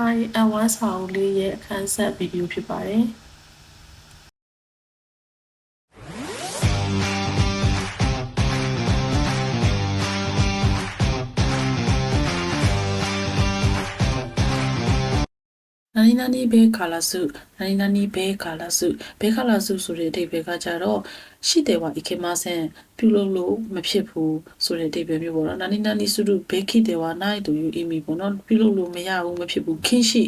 Hi N1 စာအုပ်လေးရဲ့အခန်းဆက်ဗီဒီယိုဖြစ်ပါတယ်။နာနီနာနီဘဲခါလာစုနာနီနာနီဘဲခါလာစုဘဲခါလာစုဆိုတဲ့အဓိပ္ပာယ်ကကြတော့ ရှိတယ်ဝါဣခေမဆန်ပြုလုပ်လို့မဖြစ်ဘူးဆိုတဲ့အဓိပ္ပာယ်မျိုးပေါ့နော်နာနီနာနီစုတို့ဘဲခိတယ်ဝါနိုင်တူယူအီမီပေါ့နော်ပြုလုပ်လို့မရဘူးမဖြစ်ဘူးခင်းရှိ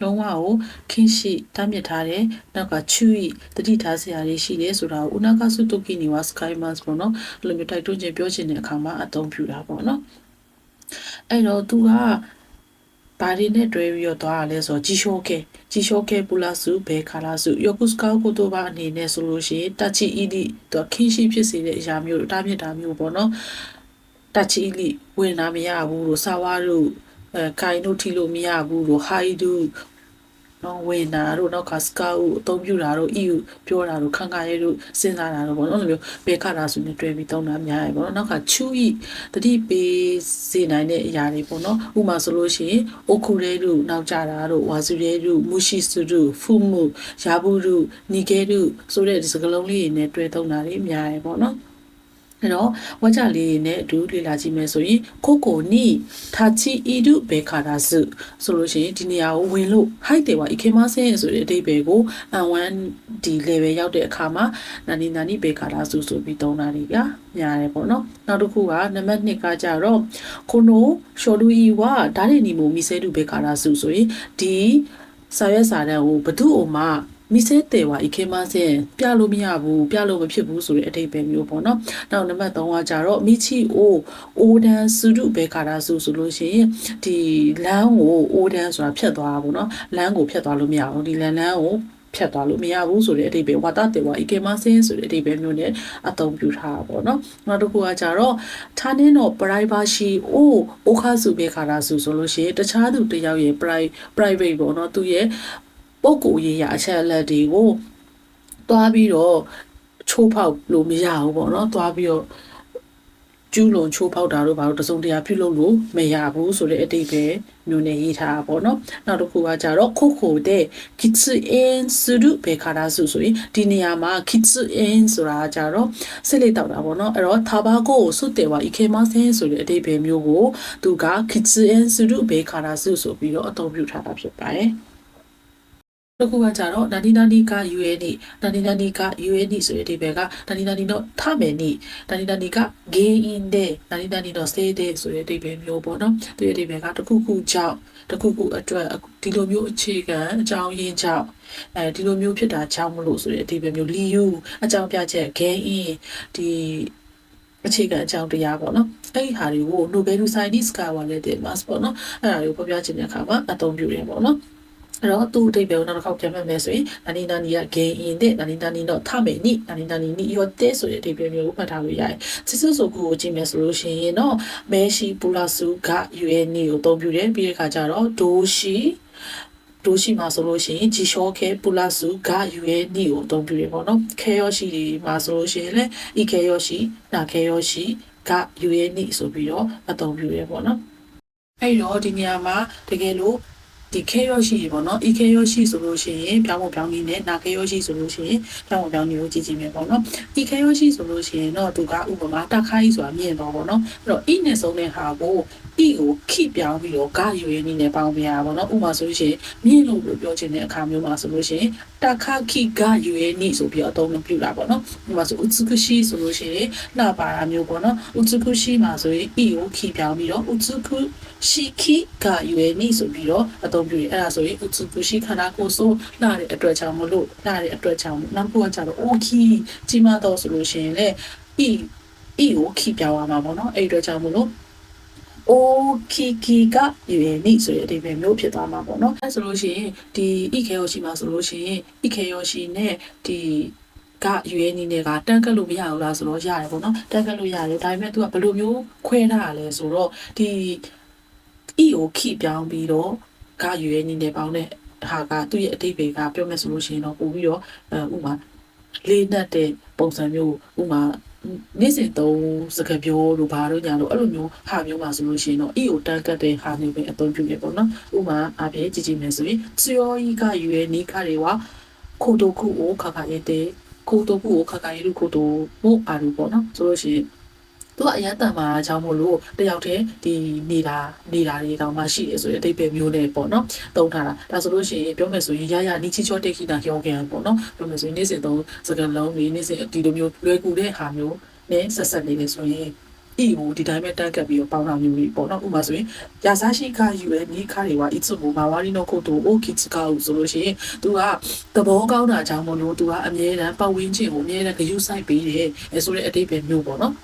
လုံးဝကိုခင်းရှိတားမြစ်ထားတယ်နောက်ကချူဤတတိထားစရာလေးရှိတယ်ဆိုတာကိုဥနာကစုတုကိနီဝါစကိုင်းမတ်ပေါ့နော်အဲ့လိုမျိုးတိုက်တွန်းခြင်းပြောခြင်းတဲ့အခါမှာအသုံးပြုတာပေါ့နော်အဲ့တော့သူက ဘာတွေနဲ့တွဲပြီးတော့သွားရလဲဆိုတော့ဂျီရှောကေဂျီရှောကေပူလာစုဘေခါလာစုယောကုစကောကိုတိုဘာအနေနဲ့ဆိုလို့ရှိရင်တချီအီဒီတော့ခင်းရှိဖြစ်စေတဲ့အရာမျိုးတားမြစ်တာမျိုးပေါ့နော်တချီအီလီဝင်လာမရဘူးလို့ဆာဝါတို့အဲကိုင်တို့ထီလို့မရဘူးလို့ဟိုင်ဒူ နော်ဝင်နာတို့နောက်ကစကာကိုအသုံးပြုတာတို့ EU ပြောတာတို့ခန့်ခါရဲတို့စဉ်းစားတာတို့ပေါ့နော်အဲ့လိုမျိုးဘေခါလာစုနဲ့တွဲပြီးသုံးတာများရပေါ့နော်နောက်ကချူဤတတိပေးစေနိုင်တဲ့အရာတွေပေါ့နော်ဥမာဆိုလို့ရှိရင်အိုခုရဲတို့နောက်ကြတာတို့ဝါစုရဲတို့မူရှိစုတို့ဖူမှုယာဘူးတို့နီကဲတို့ဆိုတဲ့ဒီစကလုံးလေးတွေနဲ့တွဲသုံးတာတွေများရပေါ့နော် အဲ့တော့ဝါကြလေးနဲ့အတူလေ့လာကြည့်မယ်ဆိုရင်ခိုကိုနီထာချီအီဒုဘေခါဒါစုဆိုလို့ရှိရင်ဒီနေရာကိုဝင်လို့ height တွေပါအခေမဆင်းဆိုတဲ့အဓိပ္ပာယ်ကို N1 ဒီ level ရောက်တဲ့အခါမှာနာနီနာနီဘေခါဒါစုဆိုပြီးသုံးတာတွေကများတယ်ပေါ့နော်နောက်တစ်ခုကနံပါတ်2ကကြတော့ခုနိုရှော်လူဤဝဓာတ်ရည်နီမူမီဆဲဒုဘေခါဒါစုဆိုရင်ဒီစာရွက်စာတမ်းကိုဘသူ့အိုမှာ မိစေတေဝါဤခေမဆင်ပြလို့မရဘူးပြလို့မဖြစ်ဘူးဆိုတဲ့အဓိပ္ပာယ်မျိုးပေါ့နော်။နောက်နံပါတ်3ကကြတော့မိချီအိုအိုဒန်စုဒုဘေခါရာစုဆိုလို့ရှိရင်ဒီလမ်းကိုအိုဒန်ဆိုတာဖြတ်သွားတာပေါ့နော်။လမ်းကိုဖြတ်သွားလို့မရဘူးဒီလမ်းလမ်းကိုဖြတ်သွားလို့မရဘူးဆိုတဲ့အဓိပ္ပာယ်ဝါတတေဝါဤကေမဆင်းဆိုတဲ့အဓိပ္ပာယ်မျိုးနဲ့အသုံးပြုထားတာပေါ့နော်နောက်တစ်ခုကကြတော့ဌာနင်းတော့ privacy အိုးအိုခါစုဘေခါရာစုဆိုလို့ရှိရင်တခြားသူတစ်ယောက်ရဲ့ private private ပေါ့နော်သူရဲ့ ပုံကိုယ်ရေးရအချက်အလက်တွေကိုတွားပြီးတော့ချိုးဖောက်လို့မရဘူးပေါ့နော်တွားပြီးတော့ကျူးလွန်ချိုးဖောက်တာတို့ဘာလို့တစုံတရာပြုလုပ်လို့မရဘူးဆိုတဲ့အတိတ်ပဲမျိုးနဲ့ရေးထားတာပေါ့နော်နောက်တစ်ခုကကြတော့ခိုခိုတဲ့ kitchen စုရုဘေခါရာစုဆိုရင်ဒီနေရာမှာ kitchen ဆိုတာကြတော့စစ်လေးတောက်တာပေါ့နော်အဲ့တော့ထာဘာကိုစုတယ်ဝါ ike မဆင်းဆိုတဲ့အတိတ်ပဲမျိုးကိုသူက kitchen စုရုဘေခါရာစုဆိုပြီးတော့အသုံးပြုထားတာဖြစ်ပါတယ် တစ်ခုကကြတော့နာနီနာနီက UNE နာနီနာနီက UNE ဆိုတဲ့အဓိပ္ပာယ်ကနာနီနာနီတော့ထမယ်နိနာနီနာနီက gain in တဲ့နာနီနာနီတော့ stay တဲ့ဆိုတဲ့အဓိပ္ပာယ်မျိုးပေါ့နော်သူရဲ့အဓိပ္ပာယ်ကတစ်ခုခုကြောင့်တစ်ခုခုအတွက်ဒီလိုမျိုးအခြေခံအကြောင်းရင်းကြောင့်အဲဒီလိုမျိုးဖြစ်တာကြောင့်မလို့ဆိုတဲ့အဓိပ္ပာယ်မျိုးလီယူအကြောင်းပြချက် gain in ဒီအခြေခံအကြောင်းတရားပေါ့နော်အဲ့ဒီဟာတွေကို Nobel Scientist ကဝါလဲတဲ့ mass ပေါ့နော်အဲ့ဒါတွေကိုဖော်ပြခြင်းတဲ့အခါမှာအသုံးပြုတယ်ပေါ့နော် အဲ့တော့သူ့အတိတ်ပဲနောက်တစ်ခေါက်ပြန်မှတ်မယ်ဆိုရင်နာနီနာနီက gain in တဲ့နာနီနာနီတော့ထမယ်နိနာနီနာနီနိရောတဲ့ဆိုတဲ့အတိတ်ပဲမျိုးကိုမှတ်ထားလို့ရတယ်စစ်စစ်ဆိုကိုကိုကြည့်မယ်ဆိုလို့ရှိရင်တော့မဲရှိပူလာစုက UN ကိုအသုံးပြုတယ်ပြီးတဲ့အခါကျတော့ဒိုရှိဒိုရှိမှာဆိုလို့ရှိရင်ဂျီရှောခဲပူလာစုက UN ကိုအသုံးပြုတယ်ပေါ့နော်ခဲရောရှိဒီမှာဆိုလို့ရှိရင်လည်းဤခဲရောရှိနာခဲရောရှိက UN ဆိုပြီးတော့အသုံးပြုတယ်ပေါ့နော်အဲ့တော့ဒီနေရာမှာတကယ်လို့ ဒီ K ရောရှိရေပေါ့နော် E K ရောရှိဆိုလို့ရှိရင်ပြောင်းဖို့ပြောင်းနည်းနဲ့နာ K ရောရှိဆိုလို့ရှိရင်ပြောင်းဖို့ပြောင်းနည်းကိုကြည့်ကြည့်မယ်ပေါ့နော် E K ရောရှိဆိုလို့ရှိရင်တော့သူကဥပမာတခိုင်းဆိုတာမြင်တော့ပေါ့နော်အဲ့တော့ E နဲ့ဆုံးတဲ့ဟာကို E ကိုခိပြောင်းပြီးတော့ဂရွေနည်းနဲ့ပေါင်းပြရပါပေါ့နော်ဥပမာဆိုလို့ရှိရင်မြင်လို့ပြောချင်တဲ့အခါမျိုးမှာဆိုလို့ရှိရင်တခခိဂရွေနည်းဆိုပြီးတော့အသုံးပြုတာပေါ့နော်ဥပမာဆို Utsukushi ဆိုလို့ရှိရင်လှပါတာမျိုးပေါ့နော် Utsukushi မှာဆိုရင် E ကိုခိပြောင်းပြီးတော့ Utsuku ရှိခိဂယူရင်းနည်းဆိုပြီးတော့အသုံးပြုရအဲ့ဒါဆိုရင်ဥつくရှိခန္ဓာကိုယ်ဆိုလှတဲ့အတွက်ကြောင့်မလို့လှတဲ့အတွက်ကြောင့်နောက်တစ်ခုကကြတော့အိုခီကြီးမတော့ဆိုလို့ရှိရင်လေဤဤကိုခိပြောင်းရမှာပေါ့နော်အဲ့ဒီအတွက်ကြောင့်မလို့အိုကီကီကယူရင်နိဆိုတဲ့အဓိပ္ပာယ်မျိုးဖြစ်သွားမှာပေါ့နော်အဲဆိုလို့ရှိရင်ဒီဣခေယောရှိမှာဆိုလို့ရှိရင်ဣခေယောရှိနဲ့ဒီကယူရဲနီနဲ့ကတန်းကက်လို့မရဘူးလားဆိုတော့ရတယ်ပေါ့နော်တန်းကက်လို့ရတယ်ဒါပေမဲ့ तू ကဘယ်လိုမျိုးခွဲထားရလဲဆိုတော့ဒီ e ကိုခိပြောင်းပြီးတော့ကရွေးနေတယ်ပေါင်းတဲ့ဟာကသူ့ရဲ့အတိတ်ဘေကပြောမယ်ဆိုလို့ရှိရင်တော့ပို့ပြီးတော့ဥမာလေးနက်တဲ့ပုံစံမျိုးဥမာနေ့စဉ်သုံးစကားပြောတို့ဘာတို့ညာတို့အဲ့လိုမျိုးဟာမျိုးမှာဆိုလို့ရှိရင်တော့ e ကိုတန်းကတ်တဲ့ဟာမျိုးပဲအသုံးပြုနေပေါ့နော်ဥမာအပြင်ကြည့်ကြည့်မယ်ဆိုရင် theory ကရွေးနေခတွေဟာခိုတိုခုကိုခခရဲတဲ့ခိုတိုခုကိုခခရဲလို့ခိုတိုမို့အာလို့ပေါ့နော်ဆိုလို့ရှိရင် သူကအရန်တန်မာအကြောင်းမို့လို့တယောက်တည်းဒီနေတာနေတာတွေတောင်မှရှိတယ်ဆိုရင်အတိတ်ပဲမျိုးနဲ့ပေါ့နော်သုံးထားတာဒါဆိုလို့ရှိရင်ပြောမယ်ဆိုရင်ရရနီချီချောတိတ်ခိတာပြောခဲ့ရပေါ့နော်ပြောမယ်ဆိုရင်နေ့စဉ်သုံးစကားလုံးတွေနေ့စဉ်ဒီလိုမျိုးလွယ်ကူတဲ့ဟာမျိုးနဲ့ဆက်ဆက်နေတယ်ဆိုရင်ဤကိုဒီတိုင်းပဲတက်ကပ်ပြီးတော့ပေါင်းတာမျိုးကြီးပေါ့နော်ဥပမာဆိုရင်ယာစားရှိခယူရဲ့နီးခါတွေကအစ်စုမာဝါရီနိုကိုတိုအိုကီချကာဦးဆိုလို့ရှိရင်သူကသဘောကောင်းတာကြောင့်မလို့သူကအမြဲတမ်းပတ်ဝန်းကျင်ကိုအမြဲတမ်းဂရုစိုက်ပေးတယ်အဲဆိုတဲ့အတိတ်ပဲမျိုးပေါ့နော်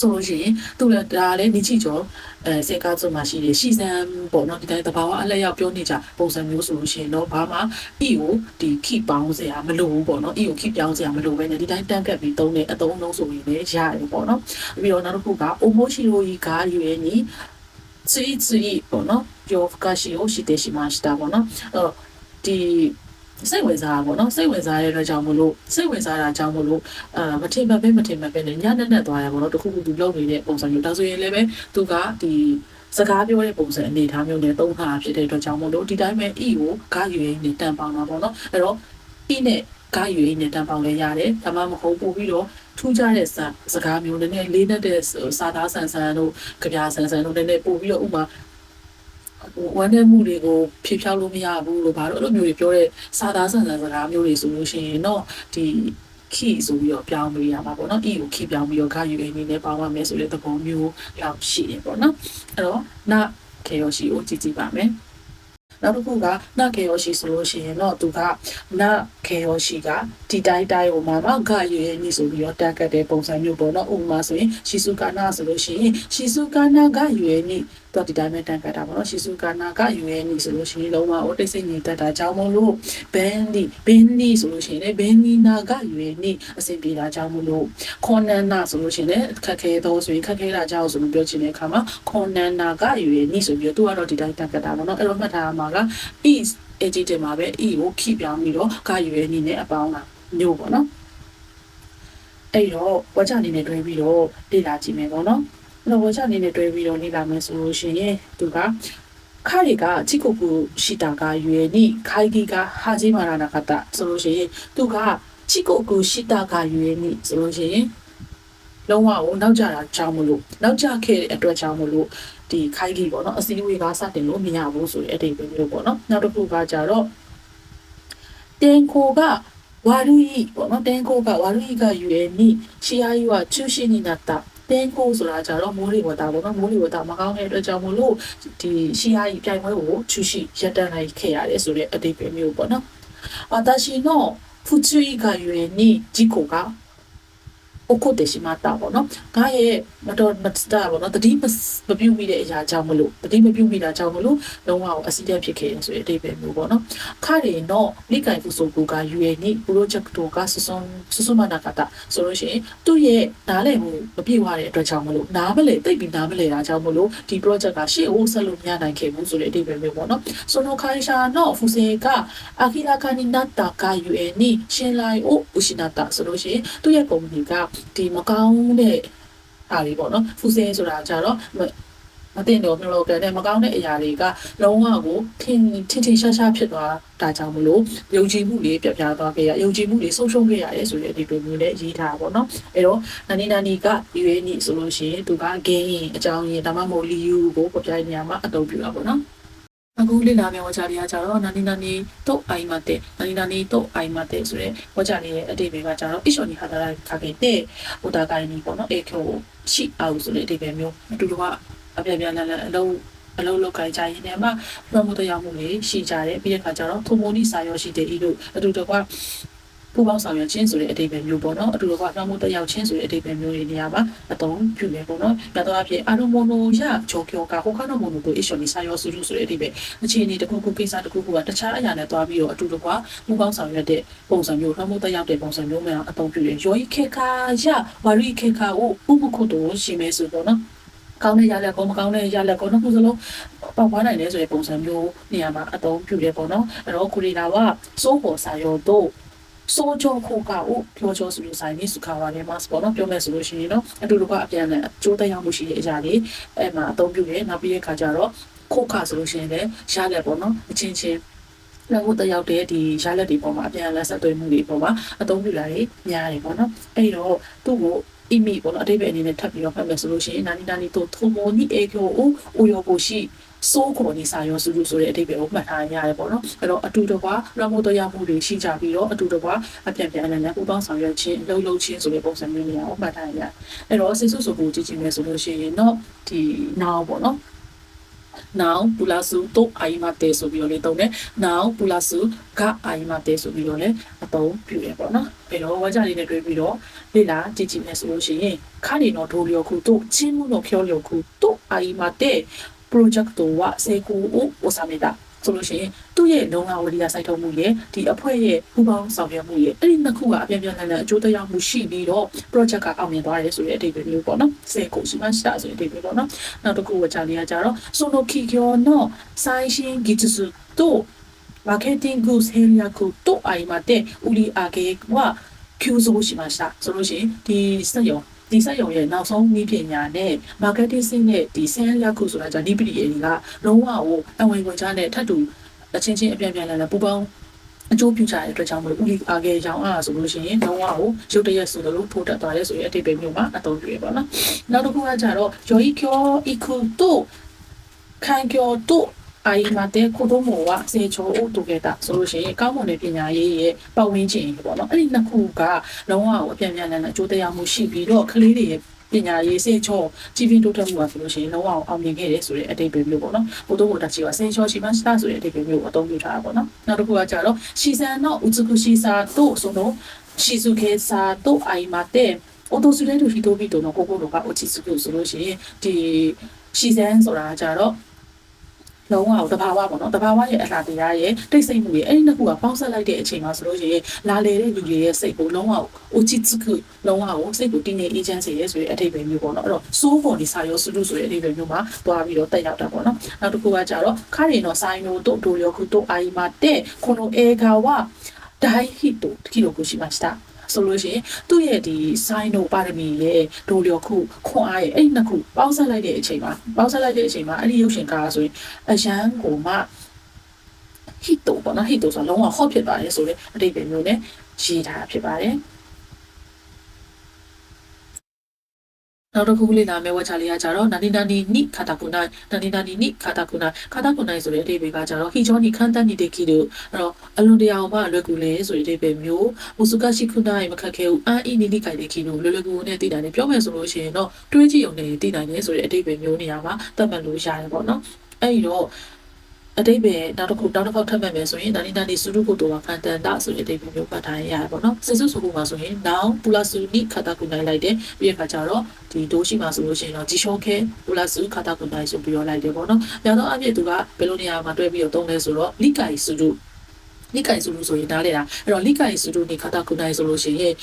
ဆိုလို့ရှိရင်သူလည်းဒါလည်းနိချိကျော်အဲစေကားစုံမှာရှိတယ်ရှီစံပေါ့နော်ဒီတိုင်းတဘာဝအလက်ရောက်ပြောနေကြပုံစံမျိုးဆိုလို့ရှိရင်တော့ဘာမှအီကိုဒီခိပေါင်းစရာမလိုဘူးပေါ့နော်အီကိုခိပြောင်းစရာမလိုပဲねဒီတိုင်းတန်းကပ်ပြီးသုံးတဲ့အသုံးအလုံးဆိုရင်လည်းရတယ်ပေါ့နော်ပြီးတော့နောက်တစ်ခုကအိုမိုရှိရိုကြီးကယူရင်းနီついついပေါ့နော်夜更かしをしてしましたပေါ့နော်အဲ့တော့ဒီ စိတ်ဝင်စားတာပေါ့နော်စိတ်ဝင်စားတဲ့အတွက်ကြောင့်မလို့စိတ်ဝင်စားတာကြောင့်မလို့အာမထင်မှတ်ပဲမထင်မှတ်ပဲနဲ့ညနဲ့နဲ့သွားရပေါ့နော်တခုခုသူလုပ်နေတဲ့ပုံစံမျိုးဒါဆိုရင်လည်းပဲသူကဒီစကားပြောတဲ့ပုံစံအနေထားမျိုးနဲ့သုံးခါဖြစ်တဲ့အတွက်ကြောင့်မလို့ဒီတိုင်းပဲ E ကိုဂါယူရင်းနဲ့တန်ပေါင်းတာပေါ့နော်အဲ့တော့ E နဲ့ဂါယူရင်းနဲ့တန်ပေါင်းလဲရတယ်ဒါမှမဟုတ်ပို့ပြီးတော့ထူးခြားတဲ့စာစကားမျိုးနည်းနည်းလေးနဲ့တဲ့စာသားဆန်ဆန်တို့ကြပြဆန်ဆန်တို့နည်းနည်းပို့ပြီးတော့ဥမာ ဝမ်းနည်းမှုတွေကိုဖြေဖြောက်လို့မရဘူးလို့ဘာလို့အဲ့လိုမျိုးတွေပြောတဲ့စာသားဆန်ဆန်စကားမျိုးတွေဆိုလို့ရှိရင်တော့ဒီခီဆိုပြီးတော့ပြောင်းလို့ရမှာပေါ့နော် e ကိုခီပြောင်းပြီးတော့ဂါယူအနေနဲ့ပေါင်းပါမယ်ဆိုတဲ့သဘောမျိုးလောက်ရှိတယ်ပေါ့နော်အဲ့တော့နာခေယောရှိကိုကြည့်ကြည့်ပါမယ်နောက်တစ်ခုကနာခေယောရှိဆိုလို့ရှိရင်တော့သူကနာခေယောရှိကဒီတိုင်းတိုင်းကိုမှမဂါယူရဲ့နေဆိုပြီးတော့တက်ကတ်တဲ့ပုံစံမျိုးပေါ့နော်ဥပမာဆိုရင်ရှီစုကာနာဆိုလို့ရှိရင်ရှီစုကာနာဂါယူရဲ့ နေတော့ဒီတိုင်းပဲတန်ကတ်တာပေါ့နော်ရှီစုကာနာကယူရဲနီဆိုလို့ရှိရင်လုံးဝဟိုတိတ်ဆိတ်ညီတက်တာကြောင်းမလို့ဘန်ဒီဘင်းနီဆိုလို့ရှိရင်လည်းဘင်းနီနာကယူရဲနီအဆင်ပြေတာကြောင်းမလို့ခွန်နန်နာဆိုလို့ရှိရင်လည်းခက်ခဲတော့ဆိုရင်ခက်ခဲတာကြောင်းဆိုလို့ပြောချင်တဲ့အခါမှာခွန်နန်နာကယူရဲနီဆိုပြီးတော့သူကတော့ဒီတိုင်းတန်ကတ်တာပေါ့နော်အဲ့တော့မှတ်ထားမှာက is adjective မှာပဲ e ကို keep ပြောင်းပြီးတော့ကယူရဲနီနဲ့အပေါင်းတာမျိုးပေါ့နော်အဲ့တော့ဝါချအနေနဲ့တွဲပြီးတော့လေ့လာကြည့်မယ်ပေါ့နော် တော့ဝါချအနေနဲ့တွဲပြီးတော့လေ့လာမယ်ဆိုလို့ရှိရင်သူကခါရီကချီကိုကူရှိတာကရွေနီခိုင်ဂီကဟာဂျီမာရာနာကတာဆိုလို့ရှိရင်သူကချီကိုကူရှိတာကရွေနီဆိုလို့ရှိရင်လုံးဝကိုနောက်ကျတာကြောင်းမလို့နောက်ကျခဲ့တဲ့အတွက်ကြောင့်မလို့ဒီခိုင်ဂီပေါ့နော်အစည်းအဝေးကစတင်လို့မရဘူးဆိုတဲ့အတိတ်ပဲမျိုးပေါ့နော်နောက်တစ်ခုကကြတော့တင်ကိုကဝါရူဤပေါ့နော်တင်ကိုကဝါရူဤကယူရနီရှီယာယူကချူရှိနီ နာတာတင်းကိုဆိုတာကြတော့မိုးလေဝသပေါ့နော်မိုးလေဝသမကောင်းတဲ့အတွက်ကြောင့်မို့လို့ဒီရှီယာကြီးပြိုင်ပွဲကိုချူရှိရပ်တန့်လိုက်ခဲ့ရတယ်ဆိုတဲ့အတိတ်ပဲမျိုးပေါ့နော်။私の普通以外に事故が 起こってしまったပေါ့နော်။ငါရဲ့မတော်မစတာပေါ့နော်။တတိမမပြုတ်မိတဲ့အရာကြောင့်မလို့တတိမပြုတ်မိတာကြောင့်မလို့လုံးဝအစီအတဖြစ်ခဲ့ရဆိုတဲ့အတိတ်ပဲမျိုးပေါ့နော်။ခါရီတော့မိကိုင်ဖူဆိုကူက UN にプロジェクトが進進まなかったဆိုလို့ရှိရင်သူ့ရဲ့နားလည်မှုမပြည့်ဝတဲ့အတွက်ကြောင့်မလို့နားမလဲတိတ်ပြီးနားမလဲတာကြောင့်မလို့ဒီ project ကရှေ့ကိုဆက်လို့မရနိုင်ခဲ့ဘူးဆိုတဲ့အတိတ်ပဲမျိုးပေါ့နော်။その会社の不正が明らかになったがゆえに信頼を失ったဆိုလို့ရှိရင်သူ့ရဲ့ company က ဒီမကောင်းတဲ့အားတွေပေါ့နော်ဖူစဲဆိုတာကြတော့မတင်တော့မလို့တဲ့မကောင်းတဲ့အရာတွေကလုံးဝကိုထင်ထင်ထင်ရှားရှားဖြစ်သွားတာကြောင့်မလို့ယုံကြည်မှုတွေပြပြသွားခဲ့ရယုံကြည်မှုတွေဆုံးရှုံးခဲ့ရတယ်ဆိုတဲ့အဒီလိုမျိုးနဲ့ရေးထားတာပေါ့နော်အဲ့တော့နာနီနာနီကရွေးနီဆိုလို့ရှိရင်သူက gain အကြောင်းရင်းဒါမှမဟုတ်လီယူကိုပြပြနေရမှာအသုံးပြုတာပေါ့နော် အခုလေ့လာမယ့်ဝါကြလေးကကြတော့နာနီနာနီတော့အိုင်မတဲ့နာနီနာနီတော့အိုင်မတဲ့ဆိုတဲ့ဝါကြလေးရဲ့အတိတ်ပဲကကြတော့အစ်ရှော်နီဟာတာလာခါခဲ့တဲ့ဟိုတာကိုင်းနီပေါ့နော်အေခိုရှိအောင်ဆိုတဲ့အတိတ်ပဲမျိုးအတူတူကအပြပြလန်လန်အလုံးအလုံးလောက်ကိုင်ကြရင်လည်းမှလွှမ်းမိုးတရားမှုတွေရှိကြတယ်ပြီးတဲ့ခါကျတော့ထုံမိုနီစာရောရှိတဲ့ဤတို့အတူတကွ ပူပေါင်းဆောင်ရွက်ခြင်းဆိုတဲ့အတိတ်ပဲမျိုးပေါ့နော်အတူတကွလွှမ်းမိုးတရားခြင်းဆိုတဲ့အတိတ်ပဲမျိုးတွေနေရာမှာအသုံးပြုနေပေါ့နော်ပြတော့အဖြစ်အာရုံမိုနိုရဂျော်ကျော်ကဟိုခါတော့မိုနိုကိုအစ်ရှော်နီစာရောစုလို့ဆိုတဲ့အတိတ်ပဲအခြေအနေတစ်ခုခုကိစ္စတစ်ခုခုကတခြားအရာနဲ့သွားပြီးတော့အတူတကွပူပေါင်းဆောင်ရွက်တဲ့ပုံစံမျိုးလွှမ်းမိုးတရားတဲ့ပုံစံမျိုးများအသုံးပြုတယ်ယောဤခေခါရဝရီခေခါကိုဥပခုတို့ရှိမဲဆိုတော့နော်ကောင်းတဲ့ရလက်ကောမကောင်းတဲ့ရလက်ကောနှစ်ခုစလုံးပေါက်သွားနိုင်တယ်ဆိုတဲ့ပုံစံမျိုးနေရာမှာအသုံးပြုတယ်ပေါ့နော်အဲ့တော့ကိုရီနာကစိုးပေါ်စာရောတို့ စိုးကြောခုကကိုပြောကြောဆိုလို့ဆိုင်နေစုခါပါနေမှာစပေါ့နော်ပြောမယ်ဆိုလို့ရှိရင်နော်အတူတူကအပြန်နဲ့အကျိုးသက်ရောက်မှုရှိတဲ့အရာတွေအဲ့မှာအသုံးပြုတယ်နောက်ပြီးတဲ့ခါကျတော့ခုခဆိုလို့ရှိရင်လည်းရလက်ပေါ့နော်အချင်းချင်းလည်းကိုတက်ရောက်တဲ့ဒီရလက်တွေပေါ်မှာအပြန်လက်ဆက်သွယ်မှုတွေပေါ်မှာအသုံးပြုလာတွေများတယ်ပေါ့နော်အဲ့တော့သူ့ကိုအီမီပေါ့နော်အတိတ်ပဲအနေနဲ့ထပ်ပြီးတော့ဖတ်မယ်ဆိုလို့ရှိရင်နာနီနာနီတို့ထုံမိုနီအေကျိုအိုအိုယောကိုရှိ စိုးခေါ်နေစာရောစုစုဆိုတဲ့အတိတ်ပဲကိုမှတ်ထားရတယ်ပေါ့နော်အဲ့တော့အတူတကွာရမို့တရားမှုတွေရှိကြပြီးတော့အတူတကွာအပြန်ပြန်အနန္တပူပေါင်းဆောင်ရွက်ခြင်းလှုပ်လှုပ်ခြင်းဆိုတဲ့ပုံစံမျိုးတွေအောင်မှတ်ထားရတယ်အဲ့တော့စိတ်ဆုပ်ဆိုကိုကြည့်ကြည့်မယ်ဆိုလို့ရှိရင်တော့ဒီ now ပေါ့နော် now plus တော့အိုင်မတဲဆိုပြီးတော့လေတုံးတယ် now plus ကအိုင်မတဲဆိုပြီးတော့လေအသုံးပြုရပေါ့နော်အဲ့တော့ဝါကြလေးနဲ့တွေ့ပြီးတော့လေ့လာကြည့်ကြည့်မယ်ဆိုလို့ရှိရင်ခါနေတော့ဒိုလျောခုတော့ချင်းမှုတော့ဖြောလျောခုတော့အိုင်မတဲ project ကစေကူကိုပို့ဆောင်နေတာဆိုလို့ရှိရင်သူ့ရဲ့လုံလောက်ဝိရိယစိုက်ထုတ်မှုရဲ့ဒီအဖွဲ့ရဲ့ပူးပေါင်းဆောင်ရွက်မှုရဲ့အဲ့ဒီနှစ်ခုကအပြန်ပြန်လှန်လှန်အကျိုးသက်ရောက်မှုရှိပြီးတော့ project ကအောင်မြင်သွားတယ်ဆိုတဲ့အဓိပ္ပာယ်မျိုးပေါ့နော်စေကိုရှိမှရှာဆိုတဲ့အဓိပ္ပာယ်ပေါ့နော်နောက်တစ်ခုကကြာလေးကကြာတော့ sono kikyo no saishin gitsu to marketing goods henyaku to aimate uri age wa ကျိုးစိုးရှိမှာရှာဆိုလို့ရှိရင်ဒီစက်ရုံ ဒီစက်ရုံရဲ့နောက်ဆုံးနည်းပညာနဲ့ marketing စနဲ့ဒီ sales ရခုဆိုတာじゃဒီပရိယေတွေကလုံးဝကိုအဝင်ဝင်ချနဲ့ထပ်တူအချင်းချင်းအပြန်ပြန်လည်လည်ပူပေါင်းအကျိုးပြုကြတဲ့အတွက်ကြောင့်မလို့ဦးလီအားကရောင်းအားဆိုလို့ရှိရင်လုံးဝကိုရုပ်တရက်ဆိုလို့ထိုးတက်သွားရဲဆိုရင်အတိတ်ပဲမျိုးမှာအသုံးပြုရပါတော့။နောက်တစ်ခုကကြတော့ Yoi Kyo Iku to ခံကျော်တို့ အာယမတဲ့ကိုတို့မောကစေချိုအိုတူခဲ့တာဆိုလို့ရှိရင်ကောင်းမွန်တဲ့ပညာရေးရဲ့ပတ်ဝန်းကျင်ပေါ့နော်အဲ့ဒီနှစ်ခုကလုံးဝကိုအပြန်ပြန်လည်လည်အကျိုးတရားမှုရှိပြီးတော့ကလေးတွေရဲ့ပညာရေးစေချိုကြီးပြင်းတိုးတက်မှုပါဆိုလို့ရှိရင်လုံးဝအောင်မြင်ခဲ့တယ်ဆိုတဲ့အတိတ်ပဲမျိုးပေါ့နော်ဘုဒ္ဓဘုရားကြီးကစေချိုရှိမှစတာဆိုတဲ့အတိတ်ပဲမျိုးကိုအသုံးပြုထားတာပေါ့နော်နောက်တစ်ခုကကြတော့ရှီဆန်တော့ဥဇကုရှီစာတို့ဆိုတော့ရှီဇုခေစာတို့အာယမတဲ့အိုတိုဆူလဲတူဟီတိုဘီတိုနော်ကိုကိုလိုကအိုချီစုကိုဆိုလို့ရှိရင်ဒီရှီဆန်ဆိုတာကြတော့ လုံးဝတဘာဝပေါ့နော်တဘာဝရဲ့အလှတရားရဲ့တိတ်ဆိတ်မှုရဲ့အဲ့ဒီနှစ်ခုကပေါင်းဆက်လိုက်တဲ့အချိန်မှာဆိုလို့ရှိရင်လာလေတဲ့လူတွေရဲ့စိတ်ကိုလုံးဝအိုချစ်ခုလုံးဝကိုစိတ်ကိုတည်ငြိမ်အေးချမ်းစေရဲဆိုတဲ့အထိပ္ပာယ်မျိုးပေါ့နော်အဲ့တော့စိုးပေါ်ဒီစာရောစုစုဆိုတဲ့အထိပ္ပာယ်မျိုးမှာသွားပြီးတော့တက်ရောက်တာပေါ့နော်နောက်တစ်ခုကကြတော့ခရင်တော့ဆိုင်တို့တို့တို့ရောခုတို့အာယီမာတဲ့ခုနိုအေဂါဝဒိုင်ဟီတိုတကီလိုကိုရှိမှာした ဆိုလို့ရှိရင်သူ့ရဲ့ဒီ sign တို့ပါရမီရဲ့ဒိုလျော်ခုခွန်အားရဲ့အဲ့ဒီနှစ်ခုပေါင်းစပ်လိုက်တဲ့အချိန်မှာပေါင်းစပ်လိုက်တဲ့အချိန်မှာအဲ့ဒီရုပ်ရှင်ကားဆိုရင်အရန်ကိုမှ hit တော့ပေါ့နော် hit တော့ဆိုတော့လုံးဝ hot ဖြစ်ပါတယ်ဆိုတဲ့အတိတ်ပဲမျိုးနဲ့ရေးထားတာဖြစ်ပါတယ် နောက်တစ်ခုလေးလာမယ့်ဝက်ချလေးကကြတော့နာနီနာနီနိခါတာကုနိုင်နာနီနာနီနိခါတာကုနိုင်ခါတာကုနိုင်ဆိုတဲ့အဓိပ္ပာယ်ကကြတော့ဟီဂျောနီခန်တန်နီတေကီတို့အဲ့တော့အလွန်တရာအောင်မှအလွယ်ကူလဲဆိုတဲ့အဓိပ္ပာယ်မျိုးမူစုကရှိခုနိုင်မခက်ခဲဘူးအန်အီနီနီခိုင်တေကီတို့လွယ်လွယ်ကူကူနဲ့သိနိုင်တယ်ပြောမယ်ဆိုလို့ရှိရင်တော့တွေးကြည့်ုံနဲ့သိနိုင်တယ်ဆိုတဲ့အဓိပ္ပာယ်မျိုးနေရာမှာသတ်မှတ်လို့ရတယ်ပေါ့နော်အဲ့ဒီတော့ အတိတ်ပဲနောက်တစ်ခုနောက်တစ်ခေါက်ထပ်မှတ်မယ်ဆိုရင်နာနီနာနီစုရုကိုတော့ဖန်တန်တာဆိုတဲ့အတိတ်ပဲမျိုးပတ်ထားရရပါတော့စစ်စုစုခုမှာဆိုရင် now plus နိခတာကုနိုင်လိုက်တယ်ပြီးရခါကျတော့ဒီဒိုးရှိမှာဆိုလို့ရှိရင်တော့ဂျီရှောခဲ plus ခတာကုနိုင်ဆိုပြီးတော့လိုက်တယ်ပေါ့နော်။များသောအားဖြင့်သူကဘယ်လိုနေရာမှာတွဲပြီးတော့သုံးလဲဆိုတော့လိကိုင်စုရု လိကိုင်စုလို့ဆိုရင်နားလေတာအဲ့တော့လိကိုင်စုလို့နေခတာကုနိုင်ဆိုလို့ရှိရင်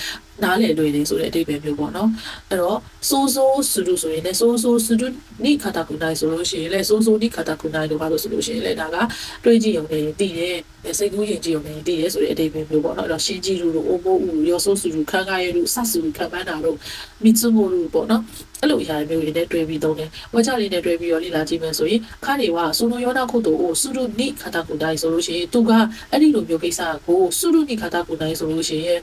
နားလေလွယ်တယ်ဆိုတဲ့အတိတ်ပဲမျိုးပေါ့နော်အဲ့တော့စိုးစိုးစုလို့ဆိုရင်လည်းစိုးစိုးစုလို့နိခတာကုနိုင်ဆိုလို့ရှိရင်လည်းစိုးစိုးနိခတာကုနိုင်လို့ပါလို့ဆိုလို့ရှိရင်လည်းဒါကတွေးကြည့်ရုံနဲ့တည်တယ် စိတ်ကူးရင်ကြည့်ရုံနဲ့တည်တယ်ဆိုတဲ့အတိတ်ပဲမျိုးပေါ့နော်အဲ့တော့ရှင်းကြည့်လို့အိုမိုးဦးရောစိုးစုလို့ခန်းကားရလို့ဆတ်စုလို့ခံပန်းတာလို့မီ tsු မိုလို့ပေါ့နော်အဲ့လိုအရာမျိုးတွေနဲ့တွဲပြီးသုံးတယ်ဝက်ချလေးနဲ့တွဲပြီးတော့လေ့လာကြည့်မယ်ဆိုရင်ခါတွေကစူနိုယောနာခုတိုကိုစူရုနိခတာကုတိုင်းဆိုလို့ရှိရင်သူကအဲ့ဒီလိုမျိုးကိစ္စကိုစူရုနိခတာကုတိုင်းဆိုလို့ရှိရင်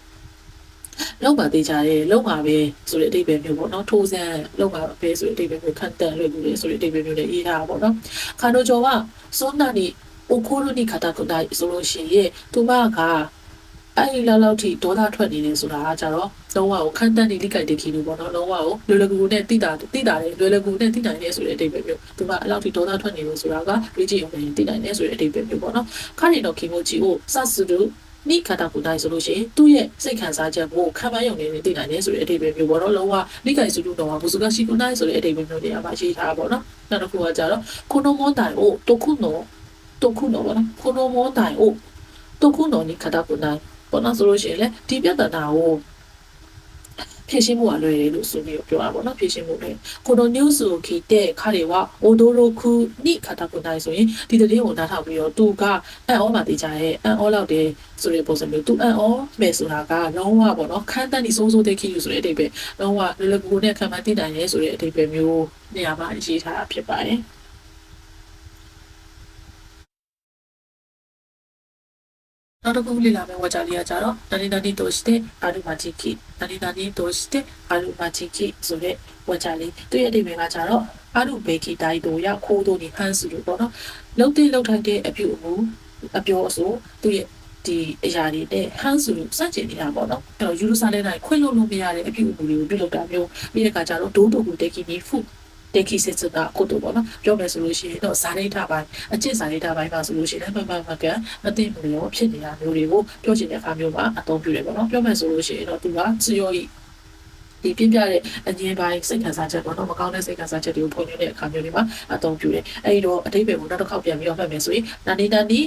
လောက်ပါသေးကြတယ်လောက်ပါပဲဆိုတဲ့အတိတ်ပဲမျိုးပေါ့နော်ထိုးစမ်းလောက်ပါပဲဆိုတဲ့အတိတ်ပဲမျိုးခန့်တန်လွယ်ကူတယ်ဆိုတဲ့အတိတ်ပဲမျိုးနဲ့ရေးထားတာပေါ့နော်ခါတို့ကျော်ကစွန်းနာနီ အိုခိုရိုနီခတာကုတိုင်းဆိုလို့ရှိရင်သူမကအဲ့ဒီလောက်လောက်ထိဒေါသထွက်နေတယ်ဆိုတာကကြတော့လုံးဝကိုခန့်တန်းနေလိကိုက်တဲ့ခီလိုပေါ့နော်လုံးဝကိုလွယ်လွယ်ကူကူနဲ့တိတာတိတာတယ်လွယ်လွယ်ကူကူနဲ့တိနိုင်တယ်ဆိုတဲ့အတိတ်ပဲမျိုးသူကအဲ့လောက်ထိဒေါသထွက်နေလို့ဆိုတာကတွေးကြည့်အောင်လည်းတိနိုင်တယ်ဆိုတဲ့အတိတ်ပဲမျိုးပေါ့နော်ခါနေတော့ခီမိုချီကိုစဆူဒူနိခတာကူတိုင်းဆိုလို့ရှိရင်သူ့ရဲ့စိတ်ခံစားချက်ကိုခံမယုံနေနေသိနိုင်တယ်ဆိုတဲ့အတိတ်ပဲမျိုးပေါ့နော်လုံးဝလိကိုင်စုလူတော်ကဘူစုကရှိကူနိုင်ဆိုတဲ့အတိတ်ပဲမျိုးတွေကပါရှိထားတာပေါ့နော်နောက်တစ်ခုကကြတော့ခိုနိုမွန်တိုင်ကိုတိုခုနို တိုခုနိုပေါ့နော်ခိုနိုမွန်တိုင်ကိုတိုခုနိုနိခတာကူနိုင်ပေါ့နော်ဆိုလို့ရှိရင်လေဒီပြဿနာကိုဖြည့်ရှင်းမှုကလွယ်တယ်လို့ဆိုပြီးတော့ပြောတာပေါ့နော်ဖြည့်ရှင်းမှုလေကိုနို news ကိုခေတဲ့ခါတွေကအိုဒိုရိုခုနိခါတာကိုနိုင်ဆိုရင်ဒီတည်းကိုနားထောင်ပြီးတော့သူကအန်အောမှတေးကြရဲ့အန်အောလောက်တယ်ဆိုတဲ့ပုံစံမျိုးသူအန်အောမယ်ဆိုတာကလုံးဝပေါ့နော်ခန်းတန်းဒီစိုးစိုးတဲ့ခီယူဆိုတဲ့အတိတ်ပဲလုံးဝလွယ်လွယ်ကူကူနဲ့ခံမှန်းသိနိုင်ရဲဆိုတဲ့အတိတ်ပဲမျိုးနေရာမှာရေးထားတာဖြစ်ပါတယ် နောက်တစ်ခုလေ့လာမယ့်ဝါကြလေးကကြတော့နာနီနာနီတိုရှိတဲ့အာလူမာချီကီနာနီနာနီတိုရှိတဲ့အာလူမာချီကီဆိုတဲ့ဝါကြလေးသူရဲ့အဓိပ္ပာယ်ကကြတော့အာလူဘေကီတိုင်တိုရခိုးတို့နေဟန်းစုလို့ပေါ့နော်လှုပ်တဲ့လှုပ်ထိုက်တဲ့အပြုအမူအပြောအဆိုသူရဲ့ဒီအရာတွေနဲ့ဟန်းစုလို့စန့်ကျင်နေတာပေါ့နော်အဲ့တော့ယူရူဆာလဲတိုင်းခွင့်လို့လို့မရတဲ့အပြုအမူတွေကိုပြုလုပ်တာမျိုးပြီးတဲ့အခါကျတော့ဒိုးတူကူတေကီနီဖု တေကီစစ်စတာကိုတို့ပေါ့နော်ပြောမယ်ဆိုလို့ရှိရင်တော့ဇာတိထပိုင်းအကျင့်ဇာတိထပိုင်းပါဆိုလို့ရှိရင်မှန်မှန်မှန်ကန်အသိမှုတွေရောဖြစ်နေတာမျိုးတွေကိုပြောချင်တဲ့အခါမျိုးမှာအသုံးပြုတယ်ပေါ့နော်ပြောမယ်ဆိုလို့ရှိရင်တော့သူကစရောဤဒီပြပြတဲ့အငြင်းပိုင်းစိတ်ခံစားချက်ပေါ့နော်မကောင်းတဲ့စိတ်ခံစားချက်တွေကိုဖွင့်ပြတဲ့အခါမျိုးတွေမှာအသုံးပြုတယ်အဲဒီတော့အတိတ်ပဲကိုနောက်တစ်ခေါက်ပြန်ပြီးတော့မှတ်မယ်ဆိုရင်နာနေတန်ဒီ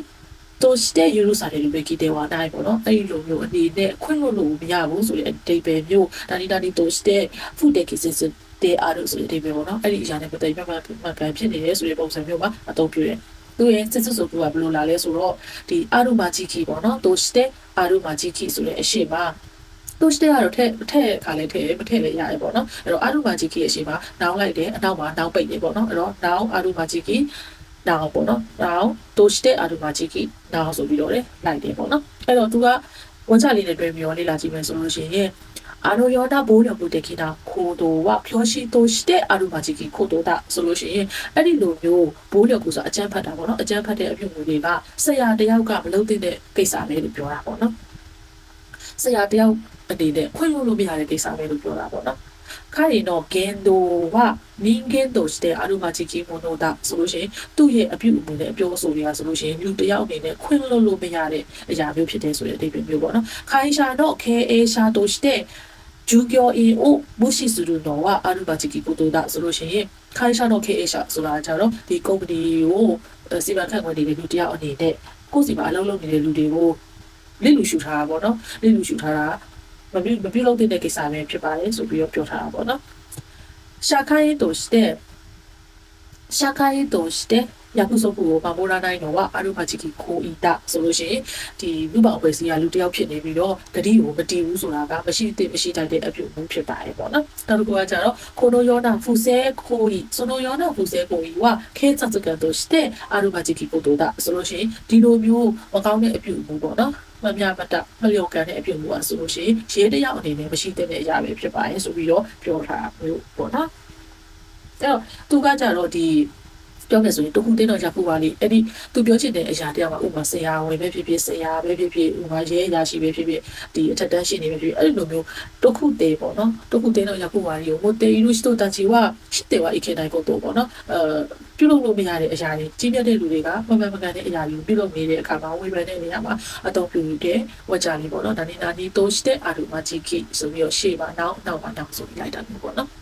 တိုစတဲ့ယူရူစာတွေပဲကြည့်တယ်ဝါတိုင်းပေါ့နော်အဲ့ဒီလိုမျိုးအနေနဲ့ခွင့်လို့လို့မရဘူးဆိုတဲ့အတိတ်ပဲမျိုးဒါနီတာနီတိုစတဲ့ဖူတက်ကီစစ်စစ် တဲ့အားလို့ဆိုတဲ့အတိတ်ပဲပေါ့နော်အဲ့ဒီအရာနဲ့ပတ်သက်ပြီးမှမှန်ကန်ဖြစ်နေတယ်ဆိုတဲ့ပုံစံမျိုးမှာအသုံးပြုတယ်သူရဲ့စစ်စစ်ဆိုသူကဘယ်လိုလာလဲဆိုတော့ဒီအာရုမာဂျီကီပေါ့နော်တိုစတဲ့အာရုမာဂျီကီဆိုတဲ့အရှိမှာတိုစတဲ့ကတော့ထက်ထက်ခါလဲထည့်မထည့်လည်းရတယ်ပေါ့နော်အဲ့တော့အာရုမာဂျီကီရဲ့အရှိမှာနောင်းလိုက်တယ်အနောက်မှာနောင်းပိတ်တယ်ပေါ့နော်အဲ့တော့နောင်းအာရုမာဂျီကီနောင်ပေါ့နော်နောင်တိုးတဲ့အာရူမာချီကီနောင်ဆိုပြီးတော့လေလိုက်တယ်ပေါ့နော်အဲ့တော့သူကဝန်ချလေးနဲ့တွဲပြီးတော့လေ့လာကြည့်မယ်ဆိုလို့ရှိရင် အာရိုယောတာဘိုးလျော်မှုတက်ခိတာခိုးတော့ဝဖြောရှိတိုးတဲ့အာရူမာချီကီခိုးတော့တာဆိုလို့ရှိရင်အဲ့ဒီလိုမျိုးဘိုးလျော်ကူဆိုအကျန်းဖတ်တာပေါ့နော်အကျန်းဖတ်တဲ့အပြုအမူတွေကဆရာတယောက်ကမလုပ်သင့်တဲ့ကိစ္စပဲလို့ပြောတာပေါ့နော်ဆရာတယောက်အနေနဲ့ခွင့်လို့လို့မရတဲ့ကိစ္စပဲလို့ပြောတာပေါ့နော်彼の言動は人間としてあるまじきものだဆိုလို့ရှိရင်သူ့ရဲ့အပြုအမူနဲ့အပြောအဆိုတွေကဆိုလို့ရှိရင်လူတစ်ယောက်အနေနဲ့ခွင့်လွှတ်လို့မရတဲ့အရာမျိုးဖြစ်တယ်ဆိုတဲ့အဓိပ္ပာယ်မျိုးပေါ့နော်။会社の経営者として 従業員を無視するのはあるまじきことだဆိုလို့ရှိရင်会社の経営者ဆိုတာကြတော့ဒီ company ကိုစီမံခန့်ခွဲနေတဲ့လူတစ်ယောက်အနေနဲ့ကိုယ်စီမှာအလုပ်လုပ်နေတဲ့လူတွေကိုလစ်လူရှုထားတာပေါ့နော်လစ်လူရှုထားတာမပြုမပြုလုပ်တဲ့ကိစ္စပဲဖြစ်ပါတယ်ဆိုပြီးတော့ပြောထားတာပေါ့နော်社会として社会として ရာခုစုပ်ဖို့ကိုပါမိုရာနိုင်တော့ကအရုမချီကီခိုအီတာဆိုလို့ရှိရင်ဒီလူပအဖွဲ့စည်းကလူတယောက်ဖြစ်နေပြီးတော့ဂတိကိုမတည်ဘူးဆိုတာကမရှိသင့်မရှိတတ်တဲ့အပြုအမူဖြစ်ပါတယ်ပေါ့နော်နောက်တစ်ခုကကြတော့ခိုနိုယောနာဖူဆဲခိုအီဆိုနိုယောနာဖူဆဲခိုအီကခဲစစကန်တို့してအရုမချီကီပိုတိုတာဆိုလို့ရှိရင်ဒီလိုမျိုးမကောင်းတဲ့အပြုအမူပေါ့နော်မမြမတမလျော်ကန်တဲ့အပြုအမူအဆိုလို့ရှိရင်ရေးတယောက်အနေနဲ့မရှိတဲ့အရာပဲဖြစ်ပါတယ်ဆိုပြီးတော့ပြောထားတာမျိုးပေါ့နော်အဲ့တော့သူကကြတော့ဒီ ပြောမယ်ဆိုရင်တခုတင်းတော့ရဖို့ပါလေအဲ့ဒီသူပြောချင်တဲ့အရာတရားကဥပမာဆရာဝင်ပဲဖြစ်ဖြစ်ဆရာပဲဖြစ်ဖြစ်ဥပမာရဲအရာရှိပဲဖြစ်ဖြစ်ဒီအထက်တန်းရှိနေပဲဖြစ်ဖြစ်အဲ့ဒီလိုမျိုးတခုသေးပေါ့နော်တခုတင်းတော့ရဖို့ပါလေဟိုတေယူရှိတော့တချီဝရှိတယ်ဝအိခေနိုင်ကိုတော့ပေါ့နော်အဲပြုလုပ်လို့မရတဲ့အရာတွေကြီးမြတ်တဲ့လူတွေကမမှန်မကန်တဲ့အရာတွေကိုပြုလုပ်နေတဲ့အခါမှာဝေဖန်တဲ့နေရာမှာအတော့ပြုတဲ့ဝကြလေးပေါ့နော်ဒါနေနာနီတိုးရှိတဲ့အာရူမာဂျီကီဆိုပြီးတော့ရှေ့မှာနောက်နောက်မှာနောက်ဆိုပြီးလိုက်တာမျိုးပေါ့နော်